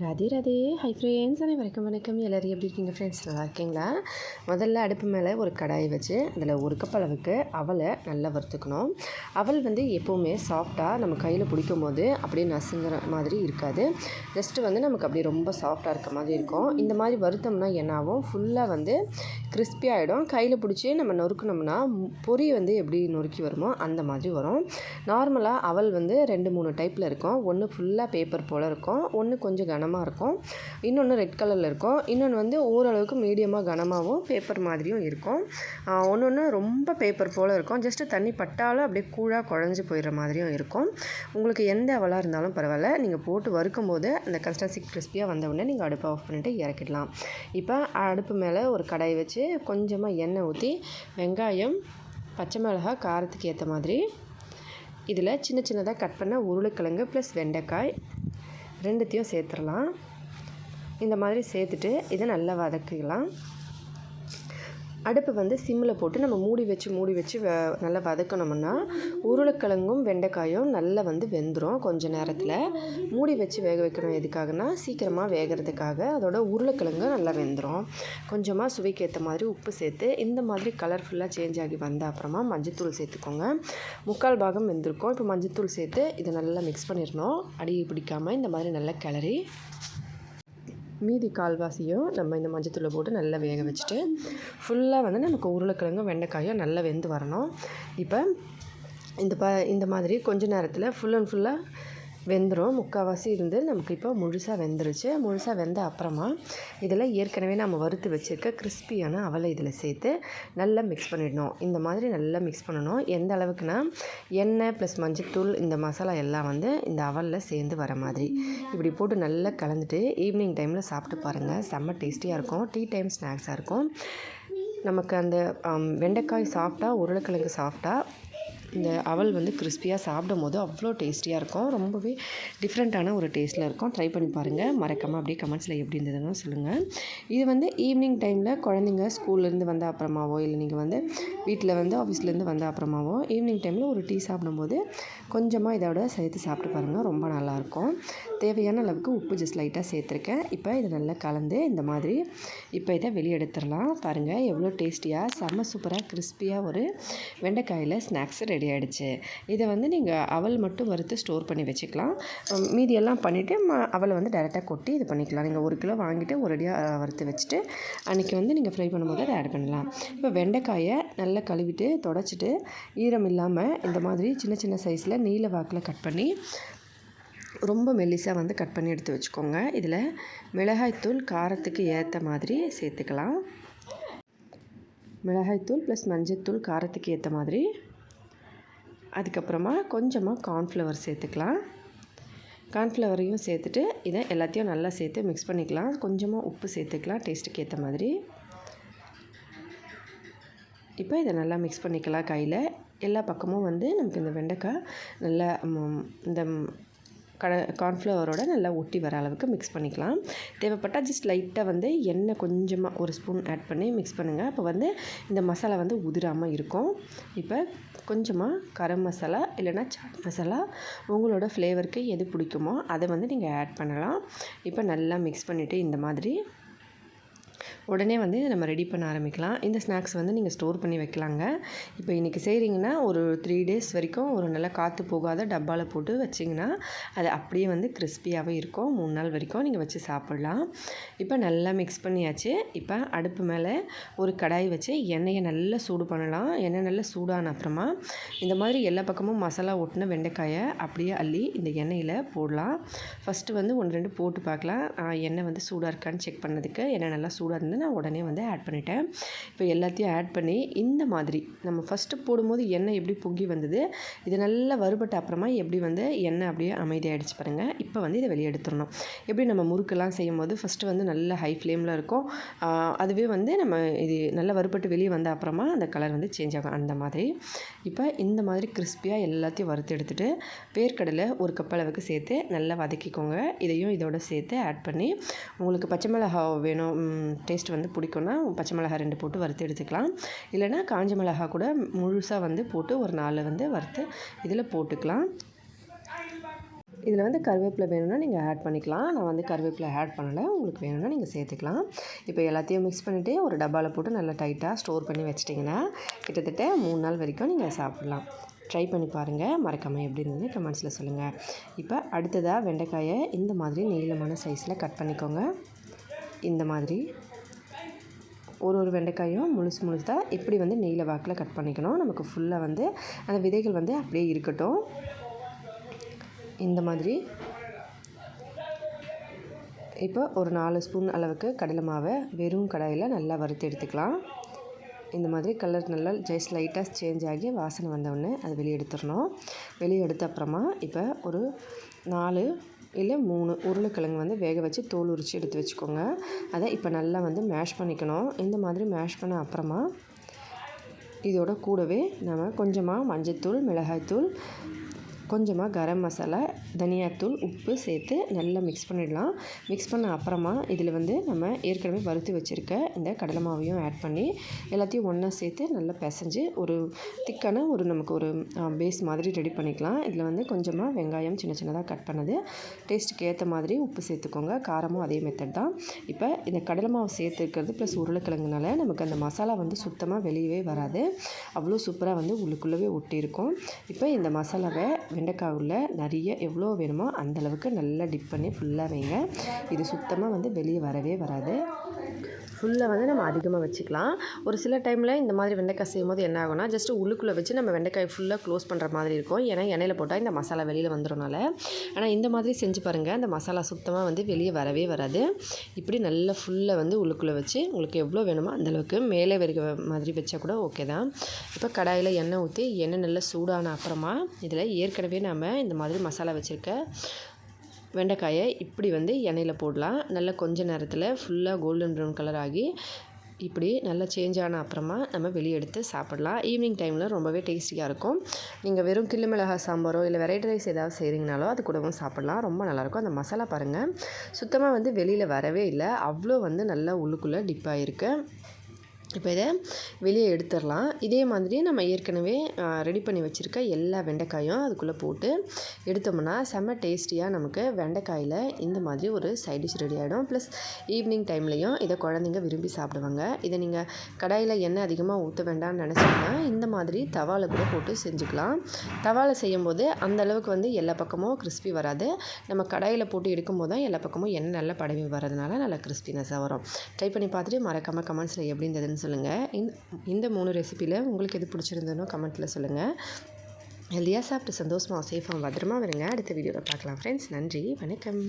Radhe Radhe. Hi friends அனைவருக்கும் வணக்கம் எல்லோரும் எப்படி இருக்கீங்க ஃப்ரெண்ட்ஸ் நல்லா இருக்கீங்களா? முதல்ல அடுப்பு மேலே ஒரு கடாயை வச்சு அதில் ஒரு கப் அளவுக்கு அவலை நல்லா வறுத்துக்கணும். அவல் வந்து எப்போவுமே சாஃப்டாக நம்ம கையில் பிடிக்கும் போது அப்படியே நசுங்கிற மாதிரி இருக்காது. ஜஸ்ட்டு வந்து நமக்கு அப்படியே ரொம்ப சாஃப்டாக இருக்க மாதிரி இருக்கும். இந்த மாதிரி வருத்தம்னா என்னாகும்? ஃபுல்லாக வந்து கிறிஸ்பி ஆகிடும் கையில் பிடிச்சி நம்ம நொறுக்கணும்னா பொறி வந்து எப்படி நொறுக்கி வருமோ அந்த மாதிரி வரும். நார்மலாக அவல் வந்து ரெண்டு மூணு டைப்பில் இருக்கும். ஒன்று ஃபுல்லாக பேப்பர் போல் இருக்கும். ஒன்று கொஞ்சம் கனம் கனமாக இருக்கும். இன்னொன்று ரெட் கலரில் இருக்கும். இன்னொன்று வந்து ஓரளவுக்கு மீடியமாக கனமாகவும் பேப்பர் மாதிரியும் இருக்கும். ஒன்று ஒன்று ரொம்ப பேப்பர் போல் இருக்கும். ஜஸ்ட்டு தண்ணி பட்டாலும் அப்படியே கூழாக குழஞ்சி போயிடுற மாதிரியும் இருக்கும். உங்களுக்கு எந்த அவலாக இருந்தாலும் பரவாயில்ல. நீங்கள் போட்டு வறுக்கும் போது அந்த கன்ஸ்டன்சி கிறிஸ்பியாக வந்த உடனே நீங்கள் அடுப்பை ஆஃப் பண்ணிவிட்டு இறக்கிடலாம். இப்போ அடுப்பு மேலே ஒரு கடாய் வச்சு கொஞ்சமாக எண்ணெய் ஊற்றி வெங்காயம் பச்சை மிளகாய் காரத்துக்கு ஏற்ற மாதிரி இதில் சின்ன சின்னதாக கட் பண்ண உருளைக்கிழங்கு ப்ளஸ் வெண்டைக்காய் ரெண்டுத்தையும் சேர்த்துடலாம். இந்த மாதிரி சேர்த்துட்டு இதை நல்லா வதக்கிக்கலாம். அடுப்பு வந்து சிம்மில் போட்டு நம்ம மூடி வச்சு மூடி வச்சு வ நல்லா வதக்கணும்னா உருளைக்கிழங்கும் வெண்டைக்காயும் நல்லா வந்து வெந்துடும் கொஞ்சம் நேரத்தில். மூடி வச்சு வேக வைக்கணும் எதுக்காகனா சீக்கிரமாக வேகிறதுக்காக அதோட உருளைக்கிழங்கு நல்லா வெந்துடும் கொஞ்சமாக சுவைக்கு ஏற்ற மாதிரி உப்பு சேர்த்து இந்த மாதிரி கலர்ஃபுல்லாக சேஞ்ச் ஆகி வந்த அப்புறமா மஞ்சத்தூள் சேர்த்துக்கோங்க. முக்கால் பாகம் வெந்திருக்கும். இப்போ மஞ்சத்தூள் சேர்த்து இதை நல்லா மிக்ஸ் பண்ணிடணும். அடி பிடிக்காமல் இந்த மாதிரி நல்லா கிளறி மீதி கால்வாசியும் நம்ம இந்த மஞ்சத்தூளை போட்டு நல்லா வேக வச்சுட்டு ஃபுல்லாக வந்து நமக்கு உருளைக்கிழங்கும் வெண்டைக்காயும் நல்லா வெந்து வரணும். இப்போ இந்த ப இந்த மாதிரி கொஞ்ச நேரத்தில் ஃபுல் அண்ட் ஃபுல்லாக வெந்துடும் முக்கால்வாசி இருந்து நமக்கு இப்போ முழுசாக வெந்துருச்சு. முழுசாக வெந்த அப்புறமா இதில் ஏற்கனவே நம்ம வறுத்து வச்சுருக்க கிறிஸ்பியான அவலை இதில் சேர்த்து நல்லா மிக்ஸ் பண்ணிடணும். இந்த மாதிரி நல்லா மிக்ஸ் பண்ணணும். எந்த அளவுக்குனா எண்ணெய் ப்ளஸ் மஞ்சத்தூள் இந்த மசாலா எல்லாம் வந்து இந்த அவலில் சேர்ந்து வர மாதிரி. இப்படி போட்டு நல்லா கலந்துட்டு ஈவினிங் டைமில் சாப்பிட்டு பாருங்கள் செம்ம டேஸ்டியாக இருக்கும். டீ டைம் ஸ்நாக்ஸாக இருக்கும். நமக்கு அந்த வெண்டைக்காய் சாஃப்டாக உருளைக்கிழங்கு சாஃப்டாக இந்த அவல் வந்து கிறிஸ்பியாக சாப்பிடும் போது அவ்வளோ டேஸ்டியாக இருக்கும். ரொம்பவே டிஃப்ரெண்ட்டான ஒரு டேஸ்ட்டில் இருக்கும். ட்ரை பண்ணி பாருங்கள் மறக்காமல் அப்படியே கமெண்ட்ஸில் எப்படி இருந்ததுன்னு சொல்லுங்கள் இது வந்து ஈவினிங் டைமில் குழந்தைங்க ஸ்கூல்லேருந்து வந்த அப்புறமாவோ இல்லை நீங்கள் வந்து வீட்டில் வந்து ஆஃபீஸ்லேருந்து வந்த அப்புறமாவோ ஈவினிங் டைமில் ஒரு டீ சாப்பிடும்போது கொஞ்சமாக இதோட சேர்த்து சாப்பிட்டு பாருங்கள் ரொம்ப நல்லாயிருக்கும் தேவையான அளவுக்கு உப்பு ஜஸ்ட் லைட்டாக சேர்த்துருக்கேன். இப்போ இதை நல்லா கலந்து இந்த மாதிரி இப்போ இதை வெளியே எடுத்துடலாம் பாருங்கள் எவ்வளோ டேஸ்டியாக செம்ம சூப்பராக கிறிஸ்பியாக ஒரு வெண்டைக்காயில் ஸ்நாக்ஸ் ரெடி ரெடி ஆகிடுச்சு இதை வந்து நீங்கள் அவல் மட்டும் வறுத்து ஸ்டோர் பண்ணி வச்சுக்கலாம். மீதியெல்லாம் பண்ணிவிட்டு ம அவலை வந்து டேரெக்டாக கொட்டி இது பண்ணிக்கலாம். நீங்கள் ஒரு கிலோ வாங்கிட்டு ஒரேடியாக வறுத்து வச்சுட்டு அன்றைக்கி வந்து நீங்கள் ஃப்ரை பண்ணும்போது அதை ஆட் பண்ணலாம். இப்போ வெண்டைக்காயை நல்லா கழுவிட்டு தொடச்சிட்டு ஈரம் இல்லாமல் இந்த மாதிரி சின்ன சின்ன சைஸில் நீல வாக்கில் கட் பண்ணி ரொம்ப மெல்லிசாக வந்து கட் பண்ணி எடுத்து வச்சுக்கோங்க. இதில் மிளகாய்த்தூள் காரத்துக்கு ஏற்ற மாதிரி சேர்த்துக்கலாம். மிளகாய்த்தூள் ப்ளஸ் மஞ்சத்தூள் காரத்துக்கு ஏற்ற மாதிரி அதுக்கப்புறமா கொஞ்சமாக கார்ன்ஃப்ளவர் சேர்த்துக்கலாம். கார்ன்ஃப்ளவரையும் சேர்த்துட்டு இதை எல்லாத்தையும் நல்லா சேர்த்து மிக்ஸ் பண்ணிக்கலாம். கொஞ்சமாக உப்பு சேர்த்துக்கலாம் டேஸ்ட்டுக்கு ஏற்ற மாதிரி. இப்போ இதை நல்லா மிக்ஸ் பண்ணிக்கலாம் கையில். எல்லா பக்கமும் வந்து நமக்கு இந்த வெண்டைக்காய் நல்லா இந்த கட கார்ன்ஃப்ளவரோட நல்லா ஒட்டி வர அளவுக்கு மிக்ஸ் பண்ணிக்கலாம். தேவைப்பட்டால் ஜஸ்ட் லைட்டாக வந்து எண்ணெய் கொஞ்சமாக ஒரு ஸ்பூன் ஆட் பண்ணி மிக்ஸ் பண்ணுங்கள் அப்போ வந்து இந்த மசாலா வந்து உதிராமல் இருக்கும். இப்போ கொஞ்சமாக கரம் மசாலா இல்லைனா சாட் மசாலா. உங்களோட ஃப்ளேவருக்கு எது பிடிக்குமோ அதை வந்து நீங்கள் ஆட் பண்ணலாம். இப்போ நல்லா மிக்ஸ் பண்ணிவிட்டு இந்த மாதிரி உடனே வந்து நம்ம ரெடி பண்ண ஆரம்பிக்கலாம். இந்த ஸ்நாக்ஸ் வந்து நீங்கள் ஸ்டோர் பண்ணி வைக்கலாங்க. இப்போ இன்றைக்கி செய்கிறீங்கன்னா ஒரு த்ரீ டேஸ் வரைக்கும் ஒரு நல்லா காற்று போகாத டப்பாவில் போட்டு வச்சிங்கன்னா அது அப்படியே வந்து கிறிஸ்பியாகவே இருக்கும். மூணு நாள் வரைக்கும் நீங்கள் வச்சு சாப்பிட்லாம். இப்போ நல்லா மிக்ஸ் பண்ணியாச்சு. இப்போ அடுப்பு மேலே ஒரு கடாய் வச்சு எண்ணெயை நல்லா சூடு பண்ணலாம். எண்ணெய் நல்லா சூடான அப்புறமா இந்த மாதிரி எல்லா பக்கமும் மசாலா ஒட்டின வெண்டைக்காயை அப்படியே அள்ளி இந்த எண்ணெயில் போடலாம். ஃபஸ்ட்டு வந்து ஒன்று ரெண்டு போட்டு பார்க்கலாம். எண்ணெய் வந்து சூடாக இருக்கான்னு செக் பண்ணதுக்கு. எண்ணெய் நல்லா சூடாக இருந்து நான் உடனே வந்து ஆட் பண்ணிட்டேன். இப்போ எல்லாத்தையும் ஆட் பண்ணி இந்த மாதிரி நம்ம ஃபஸ்ட்டு போடும்போது எண்ணெய் எப்படி பொங்கி வந்தது இது நல்லா வறுபட்ட அப்புறமா எப்படி வந்து எண்ணெய் அப்படியே அமைதியாகிடுச்சு பாருங்கள் இப்போ வந்து இதை வெளியே எடுத்துடணும். எப்படி நம்ம முறுக்கெல்லாம் செய்யும் போது ஃபஸ்ட்டு வந்து நல்ல ஹை ஃப்ளேமில் இருக்கும். அதுவே வந்து நம்ம இது நல்லா வறுபட்டு வெளியே வந்த அப்புறமா அந்த கலர் வந்து சேஞ்ச் ஆகும். அந்த மாதிரி. இப்போ இந்த மாதிரி கிறிஸ்பியாக எல்லாத்தையும் வறுத்து எடுத்துகிட்டு வேர்க்கடலை ஒரு கப் அளவுக்கு சேர்த்து நல்லா வதக்கிக்கோங்க. இதையும் இதோட சேர்த்து ஆட் பண்ணி உங்களுக்கு பச்சை மிளகா வேணும் டேஸ்ட் வந்து பிடிக்கும்னா பச்சை மிளகா ரெண்டு போட்டு வறுத்து எடுத்துக்கலாம். இல்லைனா காஞ்ச மிளகா கூட முழுசாக வந்து போட்டு ஒரு நாலு வந்து வறுத்து இதில் போட்டுக்கலாம். இதில் வந்து கருவேப்பிலை வேணும்னா நீங்கள் ஆட் பண்ணிக்கலாம். நான் வந்து கருவேப்பிலை ஆட் பண்ணலை. உங்களுக்கு வேணும்னா நீங்கள் சேர்த்துக்கலாம். இப்போ எல்லாத்தையும் மிக்ஸ் பண்ணிவிட்டு ஒரு டப்பாவில் போட்டு நல்லா டைட்டாக ஸ்டோர் பண்ணி வச்சிட்டிங்கன்னா கிட்டத்தட்ட மூணு நாள் வரைக்கும் நீங்கள் சாப்பிட்லாம். ட்ரை பண்ணி பாருங்கள் மறக்காமல் எப்படி இருந்தது கமெண்ட்ஸில் சொல்லுங்கள் இப்போ அடுத்ததாக வெண்டைக்காயை இந்த மாதிரி நீளமான சைஸில் கட் பண்ணிக்கோங்க. இந்த மாதிரி ஒரு ஒரு வெண்டைக்காயும் முழுசு முழுசாக இப்படி வந்து நெய்யில் வாக்கில் கட் பண்ணிக்கணும். நமக்கு ஃபுல்லாக வந்து அந்த விதைகள் வந்து அப்படியே இருக்கட்டும். இந்த மாதிரி இப்போ ஒரு நாலு ஸ்பூன் அளவுக்கு கடலை மாவை வெறும் கடாயில் நல்லா வறுத்து எடுத்துக்கலாம். இந்த மாதிரி கலர் நல்லா ஜஸ்ட் லைட்டாக சேஞ்ச் ஆகி வாசனை வந்தவுடனே அதை வெளியே எடுத்துடணும். வெளியே எடுத்த அப்புறமா இப்போ ஒரு நாலு இல்லை மூணு உருளைக்கிழங்கு வந்து வேக வச்சு தோல் உரித்து எடுத்து வச்சுக்கோங்க. அதை இப்போ நல்லா வந்து மேஷ் பண்ணிக்கணும். இந்த மாதிரி மேஷ் பண்ண அப்புறமா இதோட கூடவே நம்ம கொஞ்சமாக மஞ்சத்தூள் மிளகாய்த்தூள் கொஞ்சமாக கரம் மசாலா தனியாத்தூள் உப்பு சேர்த்து நல்லா மிக்ஸ் பண்ணிடலாம். மிக்ஸ் பண்ண அப்புறமா இதில் வந்து நம்ம ஏற்கனவே வறுத்து வச்சுருக்க இந்த கடலை மாவையும் ஆட் பண்ணி எல்லாத்தையும் ஒன்றா சேர்த்து நல்லா பிசைஞ்சு ஒரு திக்கான ஒரு நமக்கு ஒரு பேஸ் மாதிரி ரெடி பண்ணிக்கலாம். இதில் வந்து கொஞ்சமாக வெங்காயம் சின்ன சின்னதாக கட் பண்ணது. டேஸ்ட்டுக்கு ஏற்ற மாதிரி உப்பு சேர்த்துக்கோங்க. காரமும் அதே மெத்தட் தான். இப்போ இந்த கடலை மாவு சேர்த்துருக்கிறது ப்ளஸ் உருளைக்கிழங்குனால நமக்கு அந்த மசாலா வந்து சுத்தமாக வெளியவே வராது. அவ்வளோ சூப்பராக வந்து உள்ளுக்குள்ளவே ஒட்டியிருக்கும். இப்போ இந்த மசாலாவை வெண்டைக்காய் உள்ள நிறைய எவ்வளோ வேணுமோ அந்தளவுக்கு நல்லா டிப் பண்ணி ஃபுல்லாக வைங்க. இது சுத்தமாக வந்து வெளியே வரவே வராது. ஃபுல்லாக வந்து நம்ம அதிகமாக வச்சுக்கலாம். ஒரு சில டைமில் இந்த மாதிரி வெண்டைக்காய் செய்யும் போது என்ன ஆகும்னா ஜஸ்ட் உள்ளுக்குள்ளே வச்சு நம்ம வெண்டைக்காய் ஃபுல்லாக க்ளோஸ் பண்ணுற மாதிரி இருக்கும். ஏன்னா எண்ணெயில் போட்டால் இந்த மசாலா வெளியில் வந்துடும்னால ஆனால் இந்த மாதிரி செஞ்சு பாருங்கள் இந்த மசாலா சுத்தமாக வந்து வெளியே வரவே வராது. இப்படி நல்லா ஃபுல்லாக வந்து உள்ளுக்குள்ளே வச்சு உங்களுக்கு எவ்வளோ வேணுமோ அந்தளவுக்கு மேலே வரைக்க மாதிரி வச்சா கூட ஓகே தான். இப்போ கடாயில் எண்ணெய் ஊற்றி எண்ணெய் நல்லா சூடான அப்புறமா இதில் ஏற்கனவே நம்ம இந்த மாதிரி மசாலா வச்சுருக்க வெண்டைக்காயை இப்படி வந்து எண்ணெயில் போடலாம். நல்லா கொஞ்ச நேரத்தில் ஃபுல்லாக கோல்டன் ப்ரௌன் கலர் ஆகி இப்படி நல்லா சேஞ்ச் ஆன அப்புறமா நம்ம வெளியே எடுத்து சாப்பிடலாம். ஈவினிங் டைமில் ரொம்பவே டேஸ்டியாக இருக்கும். நீங்கள் வெறும் கிள்ளு மிளகாய் சாம்பாரோ இல்லை வெரைட்டி ரைஸ் ஏதாவது செய்கிறீங்கனாலோ அது கூடவும் சாப்பிட்லாம். ரொம்ப நல்லாயிருக்கும் அந்த மசாலா பாருங்கள் சுத்தமாக வந்து வெளியில் வரவே இல்லை. அவ்வளோ வந்து நல்லா உள்ளுக்குள்ளே டிப் ஆகிருக்கு இப்போ இதை வெளியே எடுத்துடலாம். இதே மாதிரி நம்ம ஏற்கனவே ரெடி பண்ணி வச்சுருக்க எல்லா வெண்டைக்காயும் அதுக்குள்ளே போட்டு எடுத்தோம்னா செம்ம டேஸ்டியாக நமக்கு வெண்டைக்காயில் இந்த மாதிரி ஒரு சைட் டிஷ் ரெடி ஆகிடும் ப்ளஸ் ஈவினிங் டைம்லேயும் இதை குழந்தைங்க விரும்பி சாப்பிடுவாங்க. இதை நீங்கள் கடாயில் எண்ணெய் அதிகமாக ஊற்ற வேண்டாம்னு நினச்சிங்கன்னா இந்த மாதிரி தவாவில் கூட போட்டு செஞ்சுக்கலாம். தவாவில் செய்யும்போது அந்த அளவுக்கு வந்து எல்லா பக்கமும் கிறிஸ்பி வராது. நம்ம கடாயில் போட்டு எடுக்கும்போது தான் எல்லா பக்கமும் எண்ணெய் நல்லா படவி வரதுனால நல்லா கிறிஸ்பினஸாக வரும். ட்ரை பண்ணி பார்த்துட்டு மறக்காமல் கமெண்ட்ஸில் எப்படி இருந்ததுன்னு சொல்லுங்கள் இந்த இந்த மூணு ரெசிப்பியில் உங்களுக்கு எது பிடிச்சிருந்தனோ கமெண்ட்டில் சொல்லுங்கள் ஹெல்தியாக சாப்பிட்டு சந்தோஷமாக சேஃபாக பத்திரமா வருங்க அடுத்த வீடியோவில் பார்க்கலாம் ஃப்ரெண்ட்ஸ் நன்றி வணக்கம்.